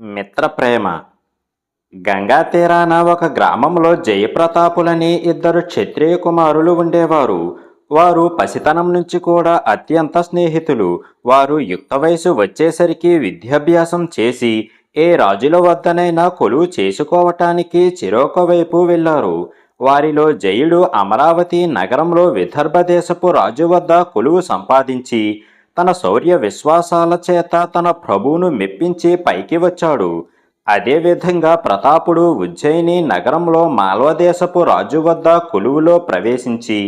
మిత్రప్రేమ. గంగా తీరాన ఒక గ్రామంలో జయప్రతాపులని ఇద్దరు క్షత్రియ కుమారులు ఉండేవారు. వారు పసితనం నుంచి కూడా అత్యంత స్నేహితులు. వారు యుక్త వయసు వచ్చేసరికి విద్యాభ్యాసం చేసి ఏ రాజుల వద్దనైనా కొలువు చేసుకోవటానికి చిరోక వైపు వెళ్ళారు. వారిలో జయుడు అమరావతి నగరంలో విదర్భ దేశపు రాజు వద్ద కొలువు సంపాదించి తన శౌర్య విశ్వాసాల చేత తన ప్రభువును మెప్పించి పైకి వచ్చాడు. అదేవిధంగా ప్రతాపుడు ఉజ్జయిని నగరంలో మాల్వదేశపు రాజు వద్ద కొలువులో ప్రవేశించి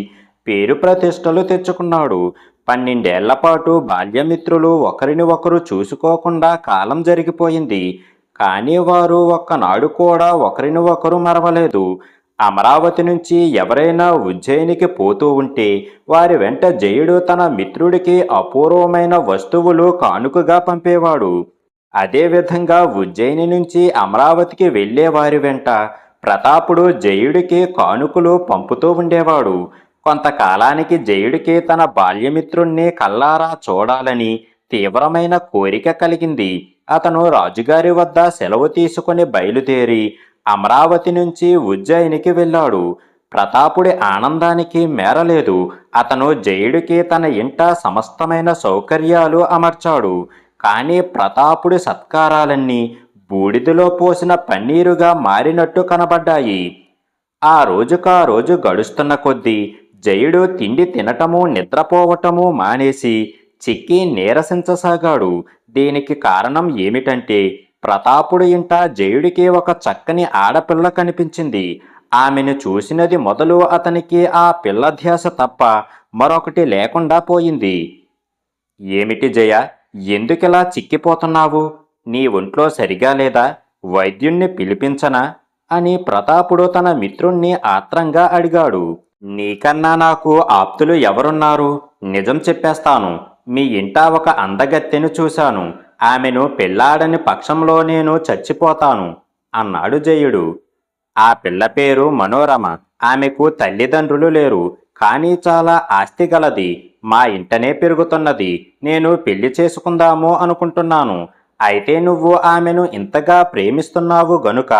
పేరు ప్రతిష్టలు తెచ్చుకున్నాడు. పన్నెండేళ్ళపాటు బాల్యమిత్రులు ఒకరిని ఒకరు చూసుకోకుండా కాలం జరిగిపోయింది. కానీ వారు ఒక్కనాడు కూడా ఒకరిని ఒకరు మరవలేదు. అమరావతి నుంచి ఎవరైనా ఉజ్జయినికి పోతూ ఉంటే వారి వెంట జయుడు తన మిత్రుడికి అపూర్వమైన వస్తువులు కానుకగా పంపేవాడు. అదేవిధంగా ఉజ్జయిని నుంచి అమరావతికి వెళ్ళే వారి వెంట ప్రతాపుడు జయుడికి కానుకలు పంపుతూ ఉండేవాడు. కొంతకాలానికి జయుడికి తన బాల్యమిత్రుణ్ణి కల్లారా చూడాలని తీవ్రమైన కోరిక కలిగింది. అతను రాజుగారి వద్ద సెలవు తీసుకుని బయలుదేరి అమరావతి నుంచి ఉజ్జయినికి వెళ్ళాడు. ప్రతాపుడి ఆనందానికి మేరలేదు. అతను జయుడికి తన ఇంట సమస్తమైన సౌకర్యాలు అమర్చాడు. కానీ ప్రతాపుడి సత్కారాలన్నీ బూడిదలో పోసిన పన్నీరుగా మారినట్టు కనబడ్డాయి. ఆ రోజుకా రోజు గడుస్తున్న కొద్దీ జయుడు తిండి తినటము నిద్రపోవటము మానేసి చిక్కి నీరసించసాగాడు. దీనికి కారణం ఏమిటంటే ప్రతాపుడు ఇంట జయుడికి ఒక చక్కని ఆడపిల్ల కనిపించింది. ఆమెను చూసినది మొదలు అతనికి ఆ పిల్ల ధ్యాస తప్ప మరొకటి లేకుండా పోయింది. ఏమిటి జయ ఎందుకిలా చిక్కిపోతున్నావు? నీ ఒంట్లో సరిగా లేదా? వైద్యుణ్ణి పిలిపించనా? అని ప్రతాపుడు తన మిత్రుణ్ణి ఆత్రంగా అడిగాడు. నీకన్నా నాకు ఆప్తులు ఎవరున్నారు? నిజం చెప్పేస్తాను. మీ ఇంట ఒక అందగత్తెను చూశాను. ఆమెను పెళ్ళాడని పక్షంలో నేను చచ్చిపోతాను అన్నాడు జయుడు. ఆ పిల్ల పేరు మనోరమ. ఆమెకు తల్లిదండ్రులు లేరు. కానీ చాలా ఆస్తి గలది. మా ఇంటనే పెరుగుతున్నది. నేను పెళ్ళి చేసుకుందాము అనుకుంటున్నాను. అయితే నువ్వు ఆమెను ఇంతగా ప్రేమిస్తున్నావు గనుక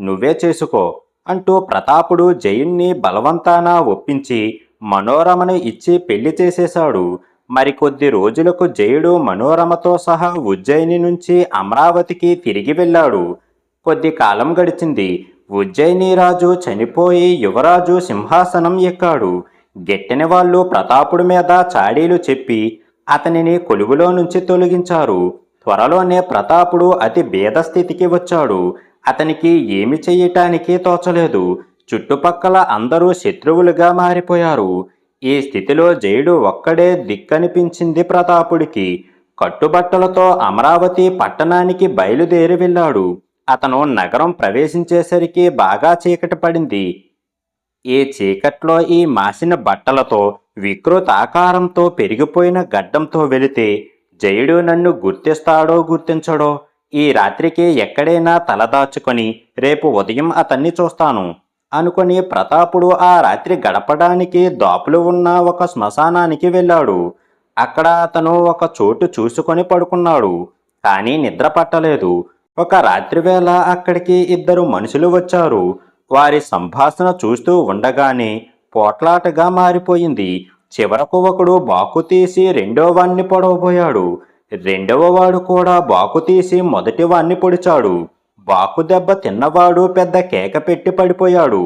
నువ్వే చేసుకో అంటూ ప్రతాపుడు జయుణ్ణి బలవంతాన ఒప్పించి మనోరమను ఇచ్చి పెళ్ళి చేసేశాడు. మరికొద్ది రోజులకు జయుడు మనోరమతో సహా ఉజ్జయిని నుంచి అమరావతికి తిరిగి వెళ్ళాడు. కొద్ది కాలం గడిచింది. ఉజ్జయిని రాజు చనిపోయి యువరాజు సింహాసనం ఎక్కాడు. గెట్టిన వాళ్ళు ప్రతాపుడి మీద చాడీలు చెప్పి అతనిని కొలువులో నుంచి తొలగించారు. త్వరలోనే ప్రతాపుడు అతి భేద స్థితికి వచ్చాడు. అతనికి ఏమి చెయ్యటానికి తోచలేదు. చుట్టుపక్కల అందరూ శత్రువులుగా మారిపోయారు. ఈ స్థితిలో జయుడు ఒక్కడే దిక్కనిపించింది ప్రతాపుడికి. కట్టుబట్టలతో అమరావతి పట్టణానికి బయలుదేరి వెళ్ళాడు. అతను నగరం ప్రవేశించేసరికి బాగా చీకటి పడింది. ఈ చీకట్లో ఈ మాసిన బట్టలతో వికృతాకారంతో పెరిగిపోయిన గడ్డంతో వెళితే జయుడు నన్ను గుర్తిస్తాడో గుర్తించడో? ఈ రాత్రికి ఎక్కడైనా తలదాచుకొని రేపు ఉదయం అతన్ని చూస్తాను. అనుకొని ప్రతాపుడు ఆ రాత్రి గడపడానికి దాపులు ఉన్న ఒక శ్మశానానికి వెళ్ళాడు. అక్కడ అతను ఒక చోటు చూసుకొని పడుకున్నాడు. కానీ నిద్ర పట్టలేదు. ఒక రాత్రివేళ అక్కడికి ఇద్దరు మనుషులు వచ్చారు. వారి సంభాషణ చూస్తూ ఉండగానే పోట్లాటగా మారిపోయింది. చివరకు ఒకడు బాకు తీసి రెండో వాణ్ణి పొడవబోయాడు. రెండవ వాడు కూడా బాకు తీసి మొదటి వాణ్ణి పొడిచాడు. వాకుదెబ్బ తిన్నవాడు పెద్ద కేక పెట్టి పడిపోయాడు.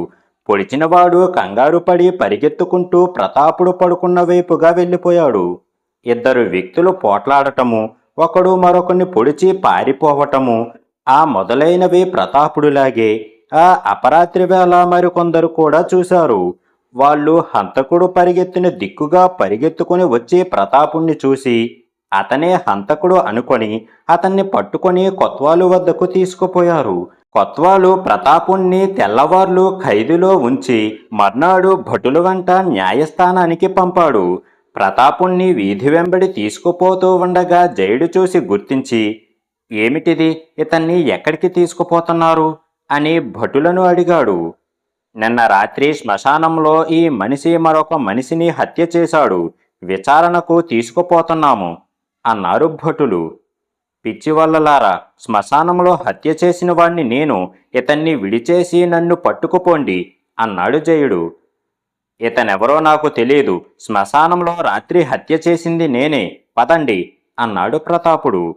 పొడిచినవాడు కంగారు పడి పరిగెత్తుకుంటూ ప్రతాపుడు పడుకున్న వైపుగా వెళ్ళిపోయాడు. ఇద్దరు వ్యక్తులు పోట్లాడటము ఒకడు మరొకరిని పొడిచి పారిపోవటము ఆ మొదలైనవి ప్రతాపుడులాగే ఆ అపరాత్రి వేళ మరికొందరు కూడా చూశారు. వాళ్ళు హంతకుడు పరిగెత్తిన దిక్కుగా పరిగెత్తుకుని వచ్చి ప్రతాపుణ్ణి చూసి అతనే హంతకుడు అనుకొని అతన్ని పట్టుకొని కొత్వాలు వద్దకు తీసుకుపోయారు. కొత్వాలు ప్రతాపుణ్ణి తెల్లవార్లు ఖైదులో ఉంచి మర్నాడు భటుల వెంట న్యాయస్థానానికి పంపాడు. ప్రతాపుణ్ణి వీధి వెంబడి తీసుకుపోతూ ఉండగా జయుడు చూసి గుర్తించి ఏమిటిది? ఇతన్ని ఎక్కడికి తీసుకుపోతున్నారు? అని భటులను అడిగాడు. నిన్న రాత్రి శ్మశానంలో ఈ మనిషి మరొక మనిషిని హత్య చేశాడు. విచారణకు తీసుకుపోతున్నాము. అన్నారు భటులు. పిచ్చివల్లలారా శ్మశానంలో హత్య చేసిన వాణ్ణి నేను ఇతన్ని విడిచేసి నన్ను పట్టుకుపోండి అన్నాడు జయుడు. ఇతనెవరో నాకు తెలియదు శ్మశానంలో రాత్రి హత్య చేసింది నేనే పదండి అన్నాడు ప్రతాపుడు.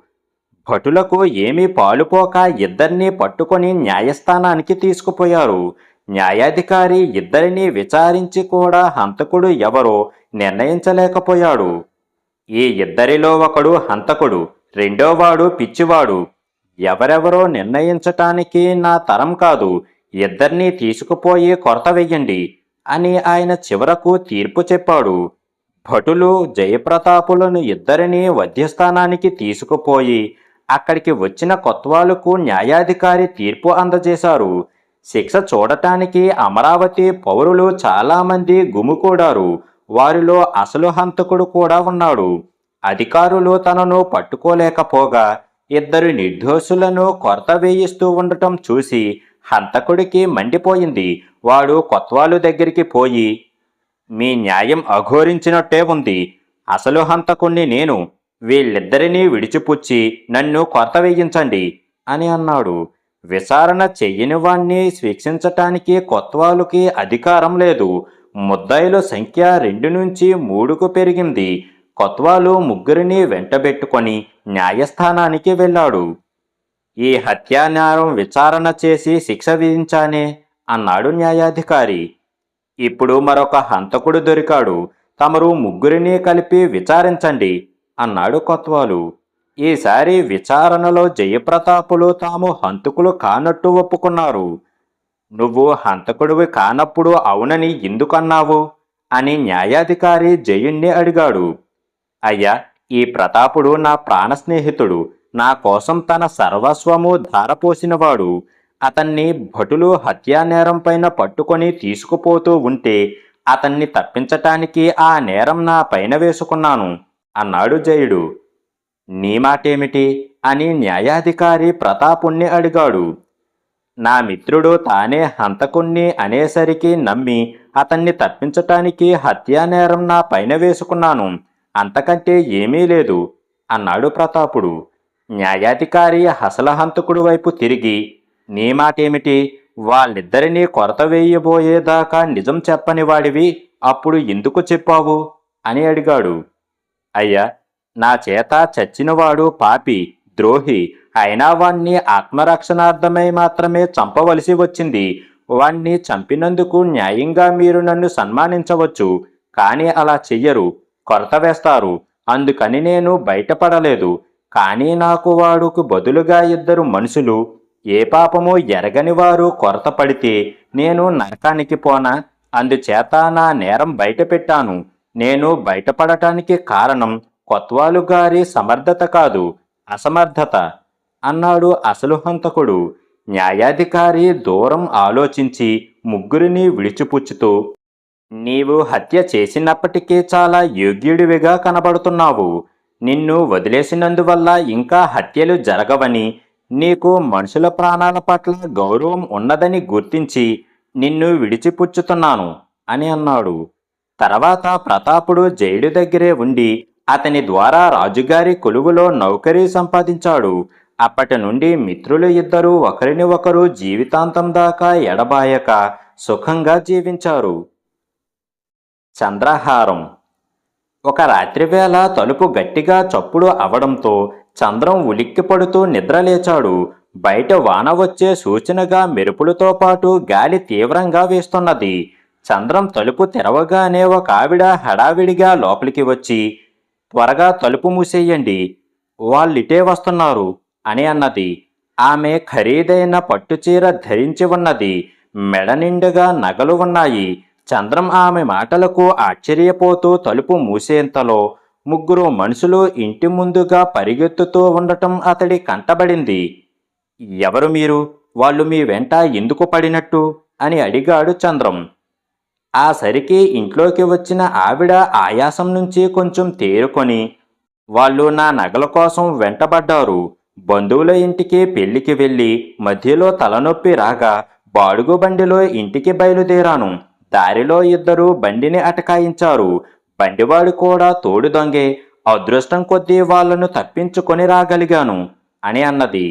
భటులకు ఏమీ పాలుపోక ఇద్దరినీ పట్టుకొని న్యాయస్థానానికి తీసుకుపోయారు. న్యాయాధికారి ఇద్దరినీ విచారించి కూడా హంతకుడు ఎవరో నిర్ణయించలేకపోయాడు. ఈ ఇద్దరిలో ఒకడు హంతకుడు రెండోవాడు పిచ్చివాడు. ఎవరెవరో నిర్ణయించటానికి నా తరం కాదు ఇద్దరినీ తీసుకుపోయి కొరత వెయ్యండి అని ఆయన చివరకు తీర్పు చెప్పాడు. భటులు జయప్రతాపులను ఇద్దరిని వధ్యస్థానానికి తీసుకుపోయి అక్కడికి వచ్చిన కొత్వాలకు న్యాయాధికారి తీర్పు అందజేశారు. శిక్ష చూడటానికి అమరావతి పౌరులు చాలామంది గుమికూడారు. వారిలో అసలు హంతకుడు కూడా ఉన్నాడు. అధికారులు తనను పట్టుకోలేకపోగా ఇద్దరు నిర్దోషులను కొరత వేయిస్తూ ఉండటం చూసి హంతకుడికి మండిపోయింది. వాడు కొత్వాలు దగ్గరికి పోయి మీ న్యాయం అఘోరించినట్టే ఉంది. అసలు హంతకుణ్ణి నేను వీళ్ళిద్దరినీ విడిచిపుచ్చి నన్ను కొరత వేయించండి అని అన్నాడు. విచారణ చెయ్యని వాణ్ణి శిక్షించటానికి కొత్వాలుకి అధికారం లేదు. ముద్దాయిల సంఖ్య రెండు నుంచి మూడుకు పెరిగింది. కొత్వాలు ముగ్గురిని వెంటబెట్టుకొని న్యాయస్థానానికి వెళ్ళాడు. ఈ హత్యానేరం విచారణ చేసి శిక్ష విధించానే అన్నాడు న్యాయాధికారి. ఇప్పుడు మరొక హంతకుడు దొరికాడు. తమరు ముగ్గురిని కలిపి విచారించండి అన్నాడు కొత్వాలు. ఈసారి విచారణలో జయప్రతాపులు తాము హంతకులు కానట్టు ఒప్పుకున్నారు. నువ్వు హంతకుడివి కానప్పుడు అవునని ఎందుకన్నావు? అని న్యాయాధికారి జయుణ్ణి అడిగాడు. అయ్యా ఈ ప్రతాపుడు నా ప్రాణ స్నేహితుడు. నా కోసం తన సర్వస్వము ధారపోసినవాడు. అతన్ని భటులు హత్యానేరం పైన పట్టుకొని తీసుకుపోతూ ఉంటే అతన్ని తప్పించటానికి ఆ నేరం నా పైన వేసుకున్నాను అన్నాడు జయుడు. నీ మాటేమిటి? అని న్యాయాధికారి ప్రతాపుణ్ణి అడిగాడు. నా మిత్రుడు తానే హంతకుణ్ణి అనేసరికి నమ్మి అతన్ని తప్పించటానికి హత్యానేరం నా పైన వేసుకున్నాను. అంతకంటే ఏమీ లేదు అన్నాడు ప్రతాపుడు. న్యాయాధికారి హసలహంతకుడు వైపు తిరిగి నీ మాటేమిటి? వాళ్ళిద్దరినీ కొరత వేయబోయేదాకా నిజం చెప్పని వాడివి అప్పుడు ఎందుకు చెప్పావు? అని అడిగాడు. అయ్యా నా చేత చచ్చినవాడు పాపి ద్రోహి. అయినా వాణ్ణి ఆత్మరక్షణార్థమై మాత్రమే చంపవలసి వచ్చింది. వాణ్ణి చంపినందుకు న్యాయంగా మీరు నన్ను సన్మానించవచ్చు. కానీ అలా చెయ్యరు. కొరత వేస్తారు. అందుకని నేను బయటపడలేదు. కానీ నాకు వాడుకు బదులుగా ఇద్దరు మనుషులు. ఏ పాపము ఎరగని వారు కొరత పడితే నేను నరకానికి పోనా? అందుచేత నా నేరం బయటపెట్టాను. నేను బయటపడటానికి కారణం కొత్వాలు గారి సమర్థత కాదు. అసమర్థత అన్నాడు అసలు హంతకుడు. న్యాయాధికారి దూరం ఆలోచించి ముగ్గురిని విడిచిపుచ్చుతూ నీవు హత్య చేసినప్పటికీ చాలా యోగ్యుడివిగా కనబడుతున్నావు. నిన్ను వదిలేసినందువల్ల ఇంకా హత్యలు జరగవని నీకు మనుషుల ప్రాణాల పట్ల గౌరవం ఉన్నదని గుర్తించి నిన్ను విడిచిపుచ్చుతున్నాను అని అన్నాడు. తర్వాత ప్రతాపుడు జైలు దగ్గరే ఉండి అతని ద్వారా రాజుగారి కొలువులో నౌకరీ సంపాదించాడు. అప్పటి నుండి మిత్రులు ఇద్దరూ ఒకరిని ఒకరు జీవితాంతం దాకా ఎడబాయక సుఖంగా జీవించారు. చంద్రహారం. ఒక రాత్రివేళ తలుపు గట్టిగా చప్పుడు అవడంతో చంద్రం ఉలిక్కిపడుతూ నిద్రలేచాడు. బయట వాన వచ్చే సూచనగా మెరుపులతో పాటు గాలి తీవ్రంగా వేస్తున్నది. చంద్రం తలుపు తెరవగానే ఒక ఆవిడ హడావిడిగా లోపలికి వచ్చి త్వరగా తలుపు మూసేయండి. వాళ్ళిటే వస్తున్నారు అని అన్నది. ఆమె ఖరీదైన పట్టుచీర ధరించి ఉన్నది. మెడ నిండుగా నగలు ఉన్నాయి. చంద్రం ఆమె మాటలకు ఆశ్చర్యపోతూ తలుపు మూసేంతలో ముగ్గురు మనుషులు ఇంటి ముందుగా పరిగెత్తుతూ ఉండటం అతడి కంటబడింది. ఎవరు మీరు? వాళ్ళు మీ వెంట ఎందుకు పడినట్టు? అని అడిగాడు చంద్రం. ఆ సరికి ఇంట్లోకి వచ్చిన ఆవిడ ఆయాసం నుంచి కొంచెం తేరుకొని వాళ్ళు నా నగల కోసం వెంటబడ్డారు. బంధువుల ఇంటికి పెళ్ళికి వెళ్ళి మధ్యలో తలనొప్పి రాగా బాడుగు బండిలో ఇంటికి బయలుదేరాను. దారిలో ఇద్దరు బండిని అటకాయించారు. బండివాడు కూడా తోడు దొంగే అదృష్టం కొద్దీ వాళ్ళను తప్పించుకొని రాగలిగాను అని అన్నది.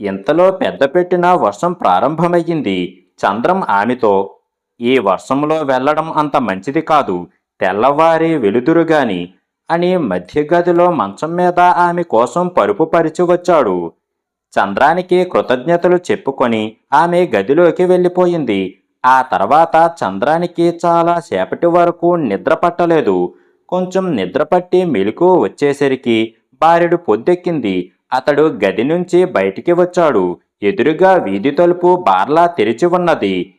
ఇంతలో పెద్ద పెట్టిన వర్షం ప్రారంభమయ్యింది. చంద్రం ఆమెతో ఈ వర్షంలో వెళ్ళడం అంత మంచిది కాదు తెల్లవారి వెలుతురుగాని అని మధ్య గదిలో మంచం మీద ఆమె కోసం పరుపు పరిచి వచ్చాడు. చంద్రానికి కృతజ్ఞతలు చెప్పుకొని ఆమె గదిలోకి వెళ్ళిపోయింది. ఆ తర్వాత చంద్రానికి చాలా సేపటి వరకు నిద్ర పట్టలేదు. కొంచెం నిద్రపట్టి మెలుకు మెలకు వచ్చేసరికి బారెడు పొద్దెక్కింది. అతడు గది నుంచి బయటికి వచ్చాడు. ఎదురుగా వీధి తలుపు బార్లా తెరిచి ఉన్నది.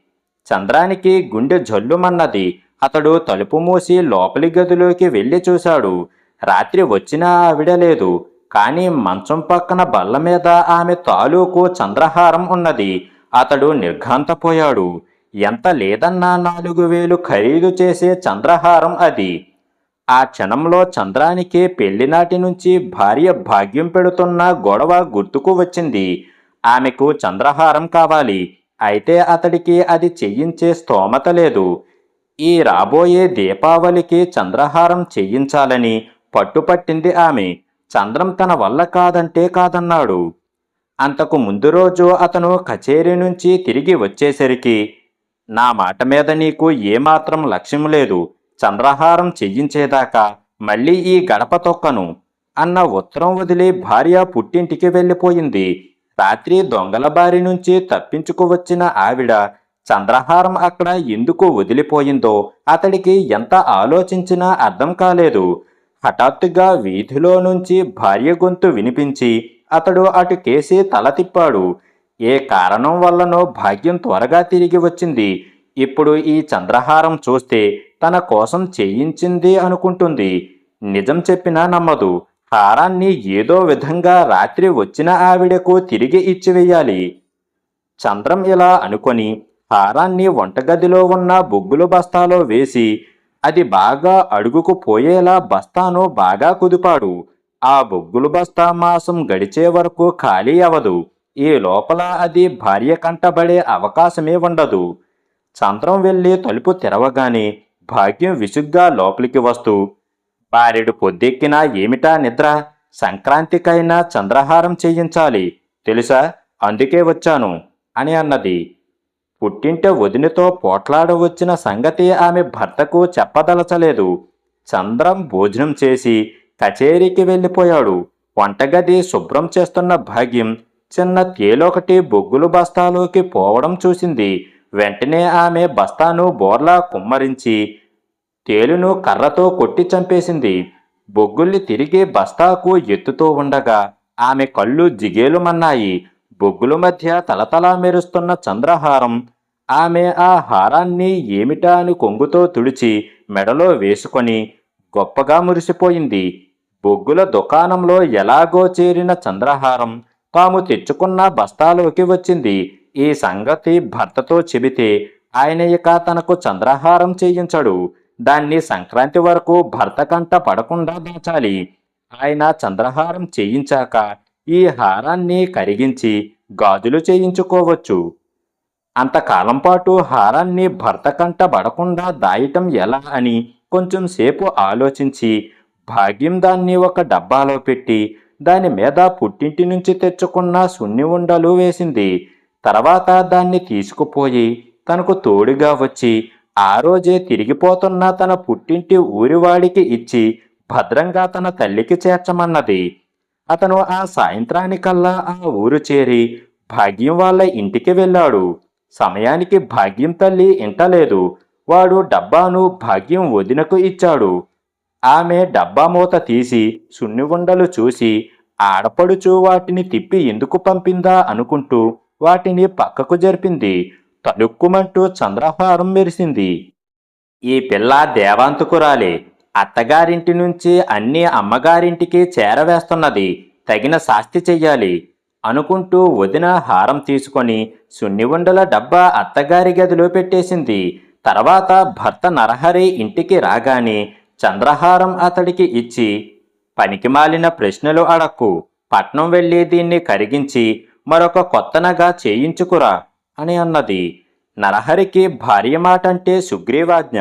చంద్రానికి గుండె జల్లుమన్నది. అతడు తలుపు మూసి లోపలి గదిలోకి వెళ్ళి చూశాడు. రాత్రి వచ్చినా ఆవిడ లేదు. కానీ మంచం పక్కన బల్ల మీద ఆమె తాలూకు చంద్రహారం ఉన్నది. అతడు నిర్ఘాంతపోయాడు. ఎంత లేదన్నా నాలుగు వేలు ఖరీదు చేసే చంద్రహారం అది. ఆ క్షణంలో చంద్రానికి పెళ్ళినాటి నుంచి భార్య భాగ్యం పెడుతున్న గొడవ గుర్తుకు వచ్చింది. ఆమెకు చంద్రహారం కావాలి. అయితే అతడికి అది చెయ్యించే స్తోమత లేదు. ఈ రాబోయే దీపావళికి చంద్రహారం చెయ్యించాలని పట్టుపట్టింది ఆమె. చంద్రం తన వల్ల కాదంటే కాదన్నాడు. అంతకు ముందు రోజు అతను కచేరీ నుంచి తిరిగి వచ్చేసరికి నా మాట మీద నీకు ఏమాత్రం లక్ష్యం లేదు. చంద్రహారం చెయ్యించేదాకా మళ్ళీ ఈ గడప తొక్కను అన్న ఉత్తరం వదిలి భార్య పుట్టింటికి వెళ్ళిపోయింది. రాత్రి దొంగల బారి నుంచి తప్పించుకు వచ్చిన ఆవిడ చంద్రహారం అక్కడ ఎందుకు వదిలిపోయిందో అతడికి ఎంత ఆలోచించినా అర్థం కాలేదు. హఠాత్తుగా వీధిలో నుంచి భార్య గొంతు వినిపించి అతడు అటు కేసి తల తిప్పాడు. ఏ కారణం వల్లనో భాగ్యం త్వరగా తిరిగి వచ్చింది. ఇప్పుడు ఈ చంద్రహారం చూస్తే తన కోసం చేయించింది అనుకుంటుంది. నిజం చెప్పినా నమ్మదు. హారాన్ని ఏదో విధంగా రాత్రి వచ్చిన ఆవిడకు తిరిగి ఇచ్చివేయాలి. చంద్రం ఇలా అనుకొని హారాన్ని వంటగదిలో ఉన్న బొగ్గుల బస్తాలో వేసి అది బాగా అడుగుకు పోయేలా బస్తాను బాగా కుదిపాడు. ఆ బొగ్గుల బస్తా మాసం గడిచే వరకు ఖాళీ అవదు. ఈ లోపల అది భార్య కంటబడే అవకాశమే ఉండదు. చంద్రం వెళ్ళి తలుపు తెరవగానే భాగ్యం విసుగ్గా లోపలికి వస్తూ బారెడు పొద్దెక్కినా ఏమిటా నిద్ర? సంక్రాంతికైనా చంద్రహారం చేయించాలి. తెలుసా? అందుకే వచ్చాను అని అన్నది. పుట్టింట వదినతో పోట్లాడవచ్చిన సంగతి ఆమె భర్తకు చెప్పదలచలేదు. చంద్రం భోజనం చేసి కచేరీకి వెళ్ళిపోయాడు. వంటగది శుభ్రం చేస్తున్న భాగ్యం చిన్న తేలొకటి బొగ్గులు బస్తాలోకి పోవడం చూసింది. వెంటనే ఆమె బస్తాను బోర్లా కుమ్మరించి తేలును కర్రతో కొట్టి చంపేసింది. బొగ్గుల్ని తిరిగి బస్తాకు ఎత్తుతూ ఉండగా ఆమె కళ్ళు జిగేలుమన్నాయి. బొగ్గుల మధ్య తలతలా మెరుస్తున్న చంద్రహారం ఆమె ఆ హారాన్ని ఏమిటా అని కొంగుతో తుడిచి మెడలో వేసుకొని గొప్పగా మురిసిపోయింది. బొగ్గుల దుకాణంలో ఎలాగో చేరిన చంద్రహారం తాము తెచ్చుకున్న బస్తాలోకి వచ్చింది. ఈ సంగతి భర్తతో చెబితే ఆయన ఇక తనకు చంద్రహారం చేయించడు. దాన్ని సంక్రాంతి వరకు భర్తకంట పడకుండా దాచాలి. ఆయన చంద్రహారం చేయించాక ఈ హారాన్ని కరిగించి గాజులు చేయించుకోవచ్చు. అంతకాలం పాటు హారాన్ని భర్తకంట పడకుండా దాయటం ఎలా అని కొంచెం సేపు ఆలోచించి భాగ్యం దాన్ని ఒక డబ్బాలో పెట్టి దాని మీద పుట్టింటి నుంచి తెచ్చుకున్న సున్ని ఉండలు వేసింది. తర్వాత దాన్ని తీసుకుపోయి తనకు తోడుగా వచ్చి ఆ రోజే తిరిగిపోతున్న తన పుట్టింటి ఊరివాడికి ఇచ్చి భద్రంగా తన తల్లికి చేర్చమన్నది. అతను ఆ సాయంత్రానికల్లా ఆ ఊరు చేరి భాగ్యం వాళ్ళ ఇంటికి వెళ్ళాడు. సమయానికి భాగ్యం తల్లి ఇంటలేదు. వాడు డబ్బాను భాగ్యం వదినకు ఇచ్చాడు. ఆమె డబ్బా మూత తీసి సున్ని ఉండలు చూసి ఆడపడుచు వాటిని తిప్పి ఎందుకు పంపిందా అనుకుంటూ వాటిని పక్కకు జరిపింది. తలుక్కుమంటూ చంద్రహారం మెరిసింది. ఈ పిల్ల దేవాంతకురాలే. అత్తగారింటి నుంచి అన్ని అమ్మగారింటికి చేరవేస్తున్నది. తగిన శాస్తి చెయ్యాలి. అనుకుంటూ వదిన హారం తీసుకొని సున్నివుండల డబ్బా అత్తగారి గదిలో పెట్టేసింది. తర్వాత భర్త నరహరి ఇంటికి రాగానే చంద్రహారం అతడికి ఇచ్చి పనికిమాలిన ప్రశ్నలు అడక్కు. పట్నం వెళ్ళి దీన్ని కరిగించి మరొక కొత్తనగా చేయించుకురా. అని అన్నది. నరహరికి భార్య మాట అంటే సుగ్రీవాజ్ఞ.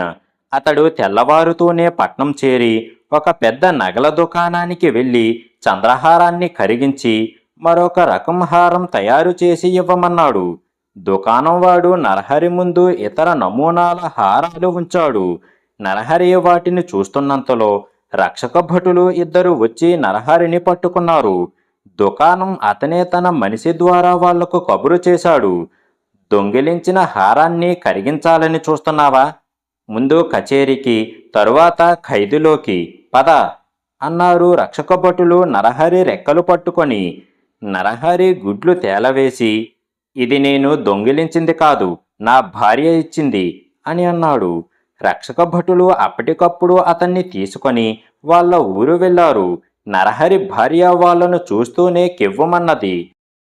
అతడు తెల్లవారుతూనే పట్నం చేరి ఒక పెద్ద నగల దుకాణానికి వెళ్ళి చంద్రహారాన్ని కరిగించి మరొక రకం హారం తయారు చేసి ఇవ్వమన్నాడు. దుకాణం వాడు నరహరి ముందు ఇతర నమూనాల హారాలు ఉంచాడు. నరహరి వాటిని చూస్తున్నంతలో రక్షక భటులు ఇద్దరు వచ్చి నరహరిని పట్టుకున్నారు. దుకాణం అతనే తన మనిషి ద్వారా వాళ్ళకు కబురు చేశాడు. దొంగిలించిన హారాన్ని కరిగించాలని చూస్తున్నావా? ముందు కచేరీకి తరువాత ఖైదులోకి పద అన్నారు రక్షక భటులు నరహరి రెక్కలు పట్టుకొని. నరహరి గుడ్లు తేలవేసి ఇది నేను దొంగిలించింది కాదు నా భార్య ఇచ్చింది అని అన్నాడు. రక్షక భటులు అప్పటికప్పుడు అతన్ని తీసుకొని వాళ్ళ ఊరు వెళ్ళారు. నరహరి భార్య వాళ్ళను చూస్తూనే కివ్వమన్నది.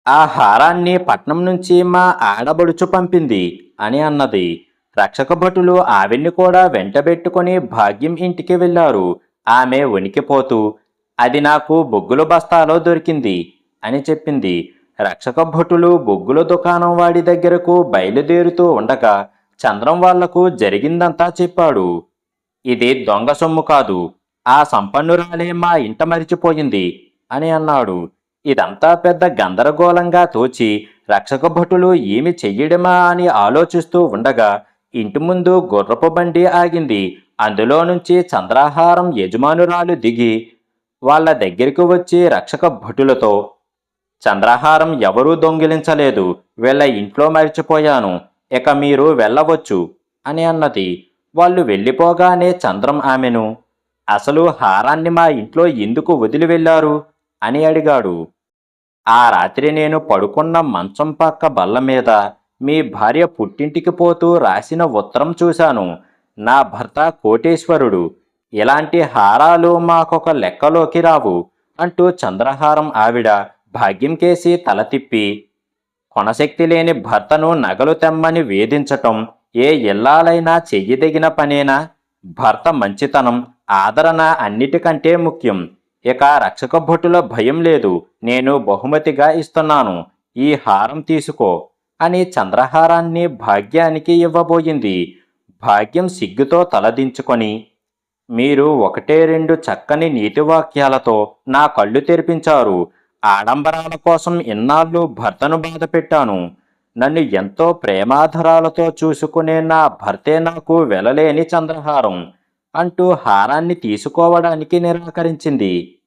ఆ హారాన్ని పట్నం నుంచి మా ఆడబడుచు పంపింది అని అన్నది. రక్షక భటులు ఆవిడ్ని కూడా వెంటబెట్టుకుని భాగ్యం ఇంటికి వెళ్ళారు. ఆమె వణికిపోతూ అది నాకు బొగ్గుల బస్తాలో దొరికింది అని చెప్పింది. రక్షక భటులు బొగ్గుల దుకాణం వాడి దగ్గరకు బయలుదేరుతూ ఉండగా చంద్రం వాళ్ళకు జరిగిందంతా చెప్పాడు. ఇది దొంగ సొమ్ము కాదు. ఆ సంపన్నురాలే మా ఇంట మరిచిపోయింది అని అన్నాడు. ఇదంతా పెద్ద గందరగోళంగా తోచి రక్షక భటులు ఏమి చెయ్యడమా అని ఆలోచిస్తూ ఉండగా ఇంటి ముందు గుర్రపు బండి ఆగింది. అందులో నుంచి చంద్రాహారం యజమానురాలు దిగి వాళ్ళ దగ్గరికి వచ్చి రక్షక భటులతో చంద్రాహారం ఎవరూ దొంగిలించలేదు. వీళ్ళ ఇంట్లో మర్చిపోయాను. ఇక మీరు వెళ్ళవచ్చు అని అన్నది. వాళ్ళు వెళ్ళిపోగానే చంద్రం ఆమెను అసలు హారాన్ని మా ఇంట్లో ఎందుకు వదిలి వెళ్ళారు? అని అడిగాడు. ఆ రాత్రి నేను పడుకున్న మంచం పక్క బల్ల మీద మీ భార్య పుట్టింటికి పోతూ రాసిన ఉత్తరం చూశాను. నా భర్త కోటేశ్వరుడు. ఇలాంటి హారాలు మాకొక లెక్కలోకి రావు అంటూ చంద్రహారం ఆవిడ భాగ్యం కేసి తల తిప్పి కొనశక్తి లేని భర్తను నగలు తెమ్మని వేధించటం ఏ ఇల్లాలైనా చెయ్యదగిన పనేనా? భర్త మంచితనం ఆదరణ అన్నిటికంటే ముఖ్యం. ఇక రక్షక భటులో భయం లేదు. నేను బహుమతిగా ఇస్తున్నాను. ఈ హారం తీసుకో అని చంద్రహారాన్ని భాగ్యానికి ఇవ్వబోయింది. భాగ్యం సిగ్గుతో తలదించుకొని మీరు ఒకటే రెండు చక్కని నీతివాక్యాలతో నా కళ్ళు తెరిపించారు. ఆడంబరాల కోసం ఇన్నాళ్ళు భర్తను బాధ పెట్టాను. నన్ను ఎంతో ప్రేమాధరాలతో చూసుకునే నా భర్తే నాకు వెలలేని చంద్రహారం. అంటూ హారాన్ని తీసుకోవడానికి నిరాకరించింది.